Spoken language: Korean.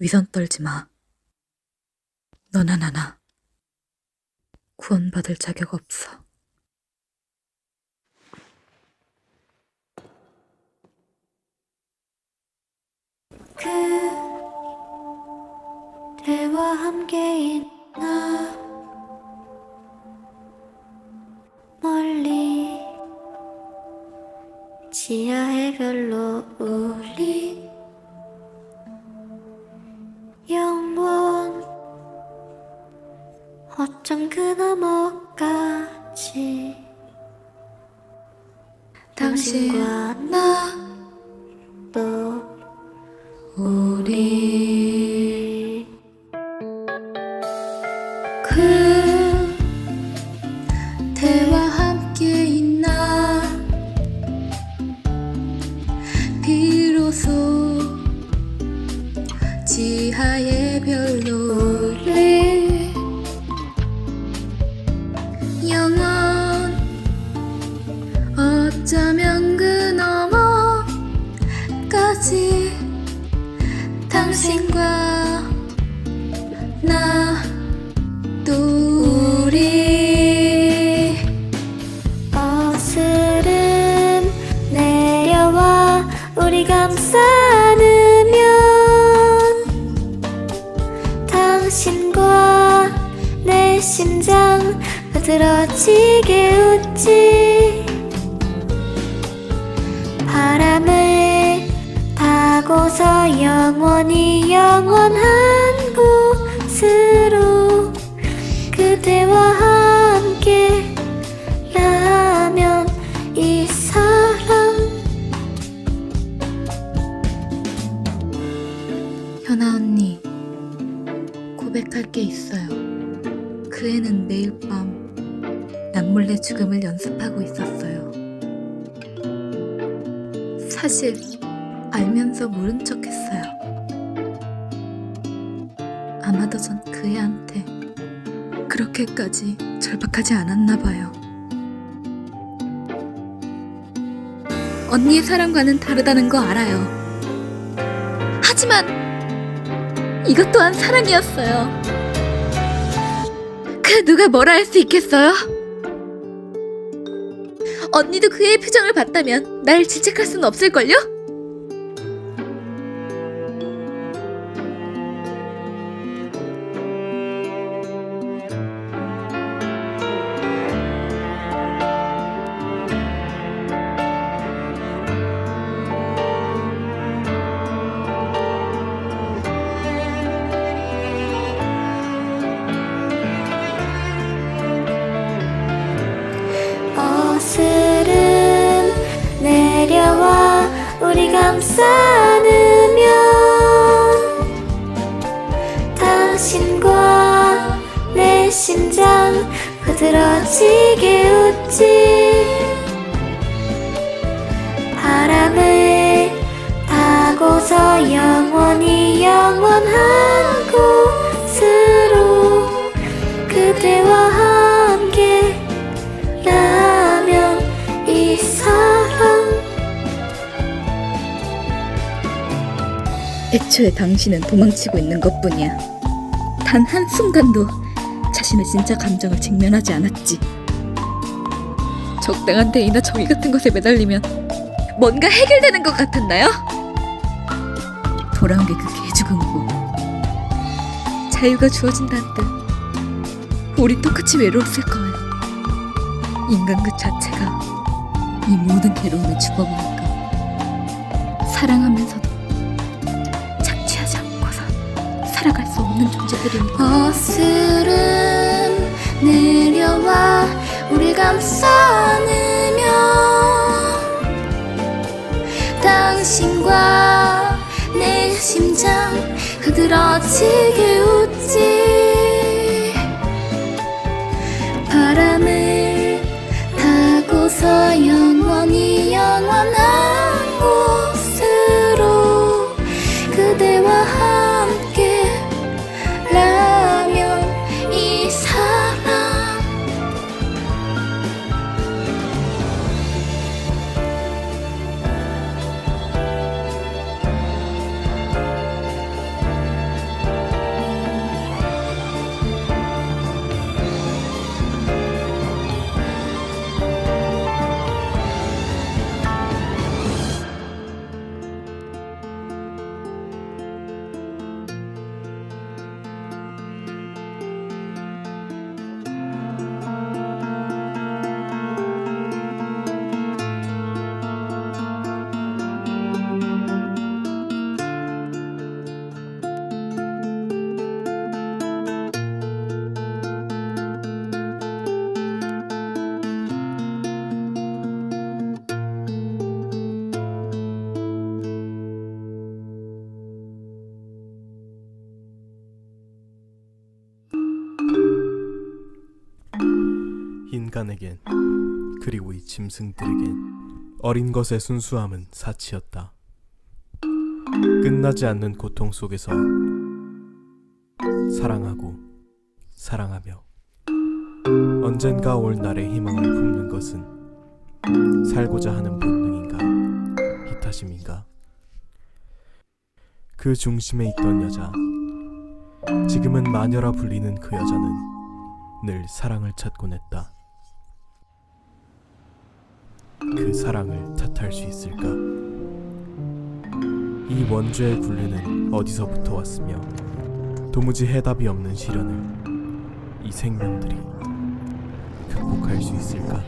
위선 떨지 마. 너나 나나 구원받을 자격 없어. 그대와 함께 있나 멀리 지하의 별로 우 당신과 나 어쩌면 그 너머까지 당신과 나 또 우리 어스름 내려와 우리 감싸 안 타고서 영원히 영원한 곳으로 그대와 함께 라면 이 사랑 현아 언니, 고백할 게 있어요. 그 애는 매일 밤 남몰래 죽음을 연습하고 있었어요. 사실 알면서 모른 척 했어요. 아마도 전 그 애한테 그렇게까지 절박하지 않았나 봐요. 언니의 사랑과는 다르다는 거 알아요. 하지만 이것 또한 사랑이었어요. 그 누가 뭐라 할 수 있겠어요? 언니도 그의 표정을 봤다면 날 질책할 수는 없을걸요? 감싸 안으면 당신과 내 심장 흐드러지게 웃지. 바람을 타고서 영원히 영원한 곳 애초에 당신은 도망치고 있는 것뿐이야. 단 한순간도 자신의 진짜 감정을 직면하지 않았지. 적당한 대의나 정의 같은 것에 매달리면 뭔가 해결되는 것 같았나요? 돌아온 게 그 개죽음이고 자유가 주어진다는 뜻 우린 똑같이 외로웠을 거예요. 인간 그 자체가 이 모든 괴로움의 주범이니까 사랑하면서 존재들이니까 어스름 내려와 우리 감싸 안으면 당신과 내 심장 흐드러지게 웃지. 바람을 타고서 영원히 영원한 인간에겐 그리고 이 짐승들에겐 어린 것의 순수함은 사치였다. 끝나지 않는 고통 속에서 사랑하고 사랑하며 언젠가 올 날의 희망을 품는 것은 살고자 하는 본능인가 희타심인가 그 중심에 있던 여자 지금은 마녀라 불리는 그 여자는 늘 사랑을 찾곤 했다. 그 사랑을 탓할 수 있을까? 이 원죄의 굴레는 어디서부터 왔으며 도무지 해답이 없는 시련을 이 생명들이 극복할 수 있을까?